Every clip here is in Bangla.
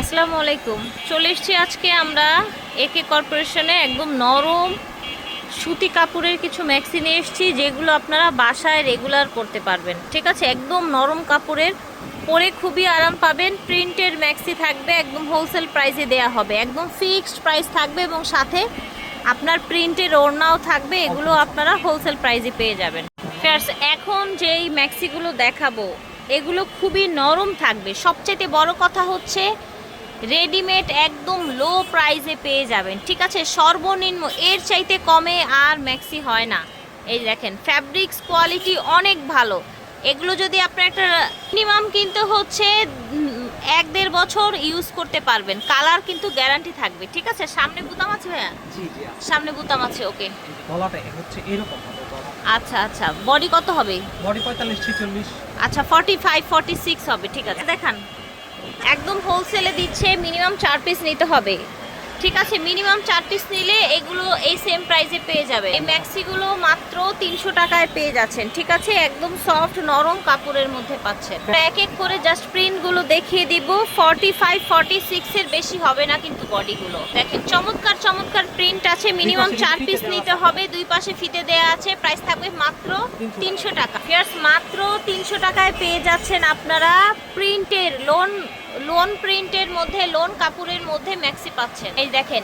আসসালামু আলাইকুম। চলে এসেছি আজকে আমরা একে কর্পোরেশনে একদম নরম সুতি কাপড়ের কিছু ম্যাক্সি নিয়ে এসেছি যেগুলো আপনারা বাসায় রেগুলার করতে পারবেন। ঠিক আছে? একদম নরম কাপড়ের পরে খুবই আরাম পাবেন। প্রিন্টের ম্যাক্সি থাকবে একদম হোলসেল প্রাইসে দেয়া হবে। একদম ফিক্সড প্রাইস থাকবে এবং সাথে আপনার প্রিন্টের ওড়নাও থাকবে এগুলো আপনারা হোলসেল প্রাইসে পেয়ে যাবেন। ফেয়ার্স এখন যেই ম্যাক্সিগুলো দেখাবো এগুলো খুবই নরম থাকবে। সবচেয়ে বড় কথা হচ্ছে রেডিমেড একদম লো প্রাইসে পেয়ে যাবেন ঠিক আছে? সর্বনিম্ন এর চাইতে কমে আর ম্যাক্সি হয় না। এই দেখেন ফ্যাব্রিক্স কোয়ালিটি অনেক ভালো। এগুলো যদি আপনার একটা মিনিমাম কিন্তু হচ্ছে এক দেড় বছর ইউজ করতে পারবেন। কালার কিন্তু গ্যারান্টি থাকবে ঠিক আছে? সামনে বুতাম আছে ভাইয়া। সামনে বুতাম আছে ওকে গলাটা হচ্ছে এরকম আচ্ছা আচ্ছা। বডি কত হবে? বডি পঁয়তাল্লিশ ছিচল্লিশ। আচ্ছা ফর্টি ফাইভ ফর্টি সিক্স হবে ঠিক আছে। দেখান। একদম হোলসেলে দিচ্ছে মিনিমাম চার পিস নিতে হবে। ঠিক আছে মিনিমাম চার পিস নিলে এগুলো এই সেম প্রাইসে পেয়ে যাবে। এই ম্যাক্সিগুলো মাত্র তিনশো টাকায় পেয়ে যাচ্ছেন ঠিক আছে? একদম সফট নরম কাপড়ের মধ্যে পাচ্ছেন। এক এক করে জাস্ট প্রিন্টগুলো দেখিয়ে দিব ফর্টি ফাইভ ফর্টি সিক্সের বেশি হবে না কিন্তু বডিগুলো দেখেন চমৎকার চমৎকার প্রিন্ট আছে মিনিমাম চার পিস নিতে হবে দুই পাশে ফিতে দেয়া আছে প্রাইস থাকবে মাত্র তিনশো টাকা। ফিয়ার্স মাত্র তিনশো টাকায় পেয়ে যাচ্ছেন আপনারা প্রিন্টের লোন লোন প্রিন্টের মধ্যে লোন কাপড়ের মধ্যে ম্যাক্সি পাচ্ছেন। এই দেখেন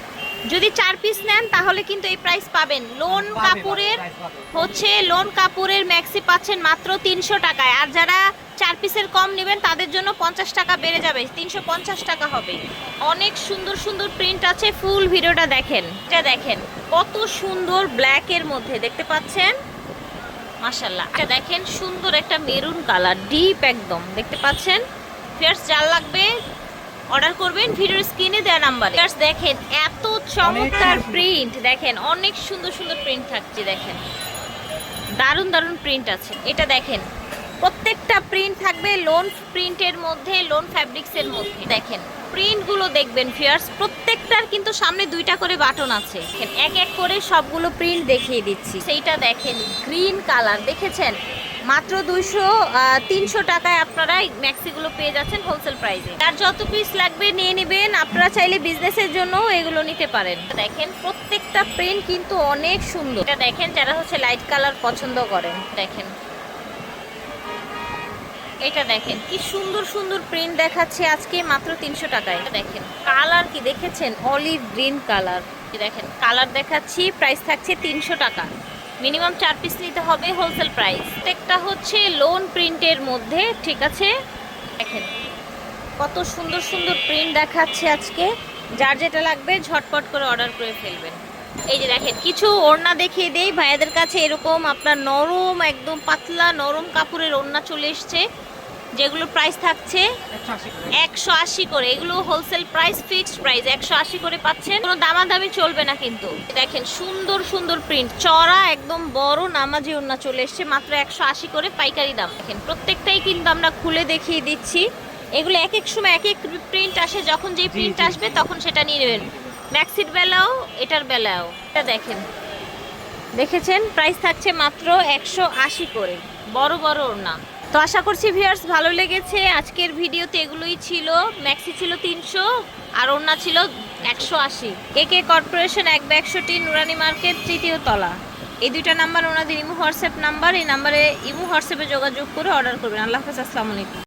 যদি চার পিস নেন তাহলে কিন্তু এই প্রাইস পাবেন। লোন কাপড়ের হচ্ছে লোন কাপড়ের ম্যাক্সি পাচ্ছেন মাত্র তিনশো টাকায়। আর যারা চার পিসের কম নেবেন তাদের জন্য পঞ্চাশ টাকা বেড়ে যাবে। তিনশো পঞ্চাশ টাকা হবে। অনেক সুন্দর সুন্দর প্রিন্ট আছে। ফুল ভিডিওটা দেখেন। এটা দেখেন কত সুন্দর ব্ল্যাকের মধ্যে দেখতে পাচ্ছেন? মাশাল্লাহ এটা দেখেন সুন্দর একটা মেরুন কালার ডিপ একদম দেখতে পাচ্ছেন? ফিয়ার্স যার লাগবে অর্ডার করবেন ভিডিওর স্ক্রিনে দেওয়া নাম্বার ফিয়ার্স দেখেন এত চমৎকার প্রিন্ট দেখেন অনেক সুন্দর সুন্দর প্রিন্ট থাকছে দেখেন। দারুণ দারুণ প্রিন্ট আছে। এটা দেখেন প্রত্যেকটা প্রিন্ট থাকবে লোন প্রিন্টের মধ্যে লোন ফ্যাব্রিক্সের মধ্যে। দেখেন প্রিন্টগুলো দেখবেন ফিয়ার্স প্রত্যেকটার কিন্তু সামনে দুইটা করে বাটন আছে। এক এক করে সবগুলো প্রিন্ট দেখিয়ে দিচ্ছি। সেইটা দেখেন গ্রিন কালার দেখেছেন? মাত্র দুইশো তিনশো টাকায় আপনারা ম্যাক্সিগুলো পেয়ে যাচ্ছেন হোলসেল প্রাইসে আর যত পিস লাগবে নিয়ে নেবেন, আপনারা চাইলে বিজনেসের জন্য এগুলো নিতে পারেন। দেখেন, প্রত্যেকটা প্রিন্ট কিন্তু অনেক সুন্দর। এটা দেখেন, যারা হচ্ছে লাইট কালার পছন্দ করেন, দেখেন। এটা দেখেন, কি সুন্দর সুন্দর প্রিন্ট দেখাচ্ছে আজকে মাত্র তিনশো টাকায়। দেখেন কালার কি দেখেছেন? অলিভ গ্রিন কালার দেখেন কালার দেখাচ্ছি প্রাইস থাকছে তিনশো টাকা। মিনিমাম চার পিস নিতে হবে হোলসেল প্রাইস প্রত্যেকটা হচ্ছে লোন প্রিন্টের মধ্যে, ঠিক আছে? দেখেন, কত সুন্দর সুন্দর প্রিন্ট দেখাচ্ছে আজকে। যার যেটা লাগবে ঝটপট করে অর্ডার করে ফেলবেন। এই যে দেখেন, কিছু ওড়না দেখিয়ে দেই। ভাইয়াদের কাছে এরকম আপনার নরম, একদম পাতলা, নরম কাপড়ের ওড়না চলে এসছে। যেগুলো প্রাইস থাকছে একশো আশি করে। এগুলো হোলসেল প্রাইস ফিক্সড প্রাইস একশো আশি করে পাচ্ছেন। কোনো দামাদামি চলবে না কিন্তু। দেখেন সুন্দর সুন্দর প্রিন্ট চড়া একদম বড় নামাজি ওড়না চলে এসছে মাত্র একশো আশি করে পাইকারি দাম। দেখেন প্রত্যেকটাই কিন্তু আমরা খুলে দেখিয়ে দিচ্ছি। এগুলো এক এক সময় এক এক প্রিন্ট আসে যখন যে জি, প্রিন্ট আসবে তখন সেটা নিয়ে নেবেন। ম্যাক্সির বেলাও এটার বেলাও। এটা দেখেন। দেখেছেন? প্রাইস থাকছে মাত্র একশো আশি করে। বড় বড় ওড়না। তো আশা করছি ভিউয়ার্স ভালো লেগেছে। আজকের ভিডিওতে এগুলোই ছিল। ম্যাক্সি ছিল তিনশো, আর অন্যা ছিল একশো আশি। কে কে কর্পোরেশন এক একশোটি নুরানি মার্কেট, তৃতীয় তলা। এই দুইটা নাম্বার ওনাদের ইমো হোয়াটসঅ্যাপ নাম্বার এই নাম্বারে ইমো হোয়াটসঅ্যাপে যোগাযোগ করে অর্ডার করবেন। আল্লাহ হাফেজ, আসসালামু আলাইকুম।